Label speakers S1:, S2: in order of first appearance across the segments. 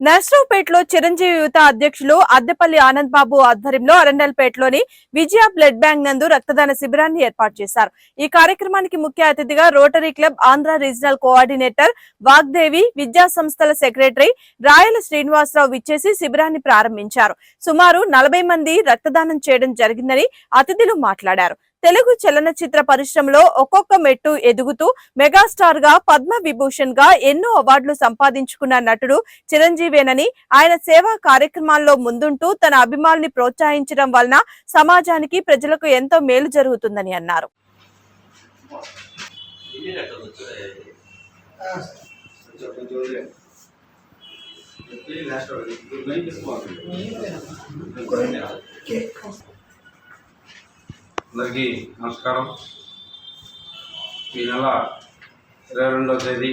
S1: నర్సరావుపేటలో చిరంజీవి యువత అధ్యక్షులు అద్దెపల్లి ఆనంద్ బాబు ఆధ్వర్యంలో అరండల్పేటలోని విజయ బ్లడ్ బ్యాంక్ నందు రక్తదాన శిబిరాన్ని ఏర్పాటు చేశారు. ఈ కార్యక్రమానికి ముఖ్య అతిథిగా Rotary Club Andhra regional coordinator Vagdevi విద్యా సంస్థల సెక్రటరీ రాయల శ్రీనివాసరావు విచ్చేసి శిబిరాన్ని ప్రారంభించారు. సుమారు నలభై మంది రక్తదానం చేయడం జరిగిందని అతిథులు మాట్లాడారు. తెలుగు చలనచిత్ర పరిశ్రమలో ఒక్కొక్క మెట్టు ఎదుగుతూ మెగాస్టార్గా పద్మ విభూషణ్గా ఎన్నో అవార్డులు సంపాదించుకున్న నటుడు చిరంజీవేనని ఆయన సేవా కార్యక్రమాల్లో ముందుంటూ తన అభిమానుల్ని ప్రోత్సహించడం వలన సమాజానికి ప్రజలకు ఎంతో మేలు జరుగుతుందని అన్నారు.
S2: అందరికీ నమస్కారం. ఈ నెల ఇరవై రెండవ తేదీ.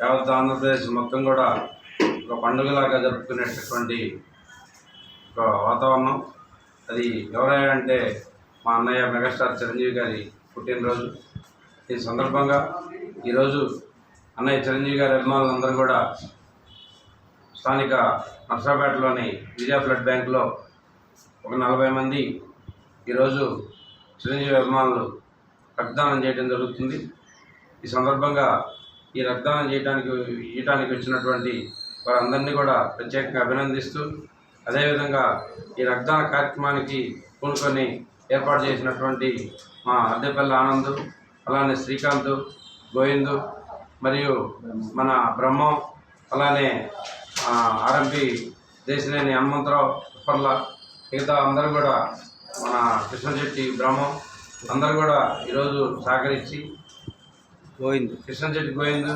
S2: యావత్ ఆంధ్రప్రదేశ్ మొత్తం కూడా ఒక పండుగలాగా జరుపుకునేటటువంటి ఒక వాతావరణం. అది ఎవరైనా అంటే మా అన్నయ్య మెగాస్టార్ చిరంజీవి గారి పుట్టినరోజు. ఈ సందర్భంగా ఈరోజు అన్నయ్య చిరంజీవి గారి అభిమానులందరూ కూడా స్థానిక నర్సాపేటలోని విజయ బ్లడ్ బ్యాంకులో ఒక నలభై మంది ఈరోజు చిరంజీవి అభిమానులు రక్తదానం చేయడం జరుగుతుంది. ఈ సందర్భంగా ఈ రక్తదానం చేయడానికి ఇవ్వడానికి వచ్చినటువంటి వారందరినీ కూడా ప్రత్యేకంగా అభినందిస్తూ అదేవిధంగా ఈ రక్తదాన కార్యక్రమానికి పూనుకొని ఏర్పాటు చేసినటువంటి మా అద్దెపల్లి ఆనంద్ అలానే శ్రీకాంత్ గోవింద్ మరియు మన బ్రహ్మం అలానే ఆర్ఎంపి దేశనేని హనుమంతరావు ఉప్పర్ల మిగతా అందరూ కూడా మన కృష్ణశెట్టి బ్రహ్మం అందరూ కూడా ఈరోజు సహకరించి గోవింద్. కృష్ణశెట్టి గోవింద్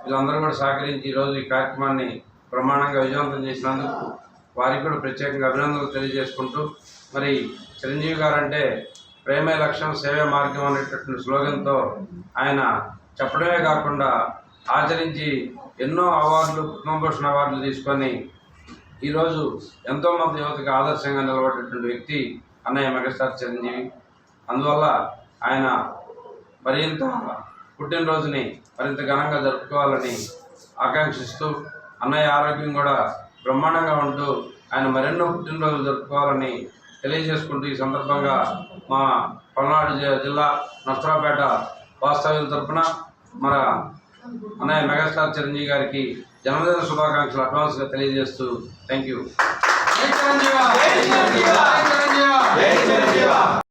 S2: వీళ్ళందరూ కూడా సహకరించి ఈరోజు ఈ కార్యక్రమాన్ని బ్రహ్మాండంగా విజయవంతం చేసినందుకు వారికి కూడా ప్రత్యేకంగా అభినందనలు తెలియజేసుకుంటూ మరి చిరంజీవి గారు అంటే ప్రేమే లక్ష్యం సేవే మార్గం అనేటటువంటి స్లోగన్తో ఆయన చెప్పడమే కాకుండా ఆచరించి ఎన్నో అవార్డులు పద్మభూషణ్ అవార్డులు తీసుకొని ఈరోజు ఎంతోమంది యువతకి ఆదర్శంగా నిలబడేటువంటి వ్యక్తి అన్నయ్య మెగాస్టార్ చిరంజీవి. అందువల్ల ఆయన మరింత పుట్టినరోజుని మరింత ఘనంగా జరుపుకోవాలని ఆకాంక్షిస్తూ అన్నయ్య ఆరోగ్యం కూడా బ్రహ్మాండంగా ఉంటూ ఆయన మరెన్నో పుట్టినరోజులు జరుపుకోవాలని తెలియజేసుకుంటూ ఈ సందర్భంగా మా పల్నాడు జిల్లా నష్టరాపేట వాస్తవ్యం తరపున మన అన్నయ్య మెగాస్టార్ చిరంజీవి గారికి జన్మదిన శుభాకాంక్షలు అడ్వాన్స్గా తెలియజేస్తూ థ్యాంక్ యూ. 練習中は